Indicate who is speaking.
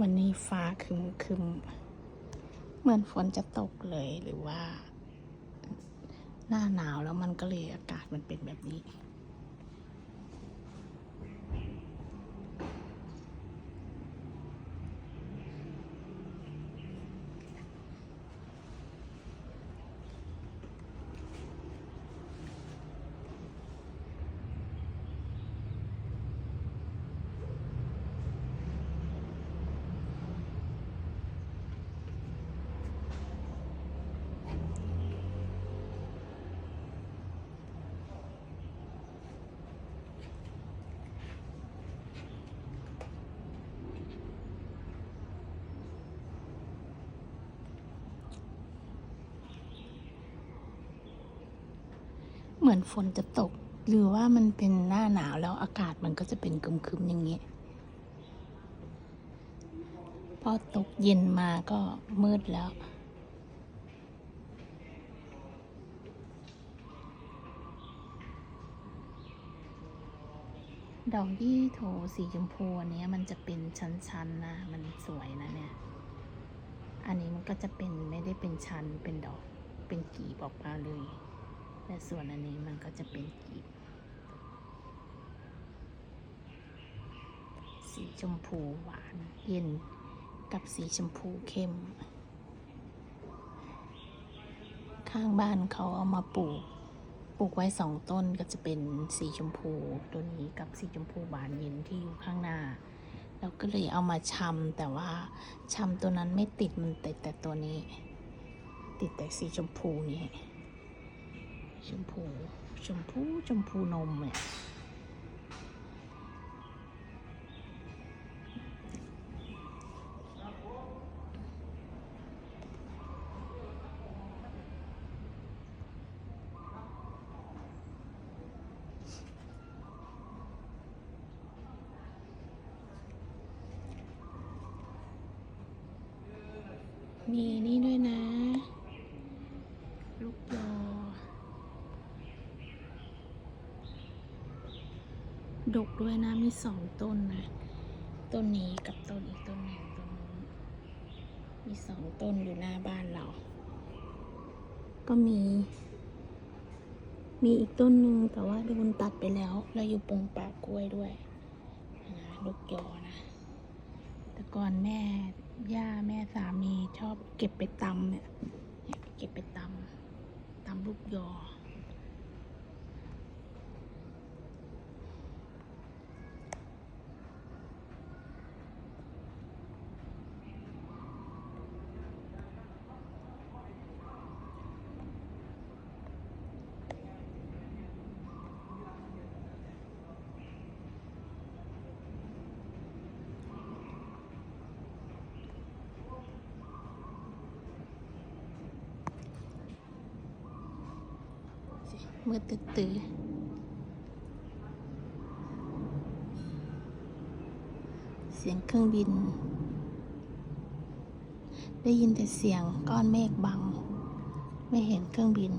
Speaker 1: วันนี้ฟ้าคึมคึมเหมือนฝนจะตกเลยหรือว่า หน้าหนาวแล้วมันก็เลยอากาศมันเป็นแบบนี้ มือนฝนจะตก หรือว่ามันเป็นหน้าหนาวแล้วอากาศมันก็จะเป็นคึมๆอย่างนี้ พอตกเย็นมาก็มืดแล้วดอกยี่โถสีชมพูอันเนี้ยมันจะเป็นชั้นๆนะมันสวยนะเนี่ย อันนี้มันก็จะเป็นไม่ได้เป็นชั้นเป็นดอกเป็นกีบออกมาเลย แต่ส่วนอันนี้มันก็จะเป็นกีบ สีชมพูหวานเย็นกับสีชมพูเข้ม ข้างบ้านเขาเอามาปลูก ปลูกไว้สองต้นก็จะเป็นสีชมพูตัวนี้กับสีชมพูหวานเย็นที่อยู่ข้างหน้าแล้วก็เลยเอามาชำแต่ว่าชำตัวนั้นไม่ติดมันติดแต่ตัวนี้ ติดแต่สีชมพูนี้ ชมพู ชมพู ชมพูนมเนี่ยมีนี่ด้วยนะ ลูกยอ ดกด้วยนะ มีสองต้นนะ ต้นนี้กับต้นอีกต้นหนึ่งต้นนู้นมีสองต้นอยู่หน้าบ้านเรา ก็มี มีอีกต้นหนึ่งแต่ว่าโดนตัดไปแล้วแล้วอยู่ปงป่ากล้วยด้วยนะลูกยอนะ แต่ก่อนแม่ย่าแม่สามีชอบเก็บไปตำเนี่ย เก็บไปตำตำลูกยอ มืดตื้อเสียงเครื่องบิน ได้ยินแต่เสียงก้อนเมฆบัง ไม่เห็นเครื่องบิน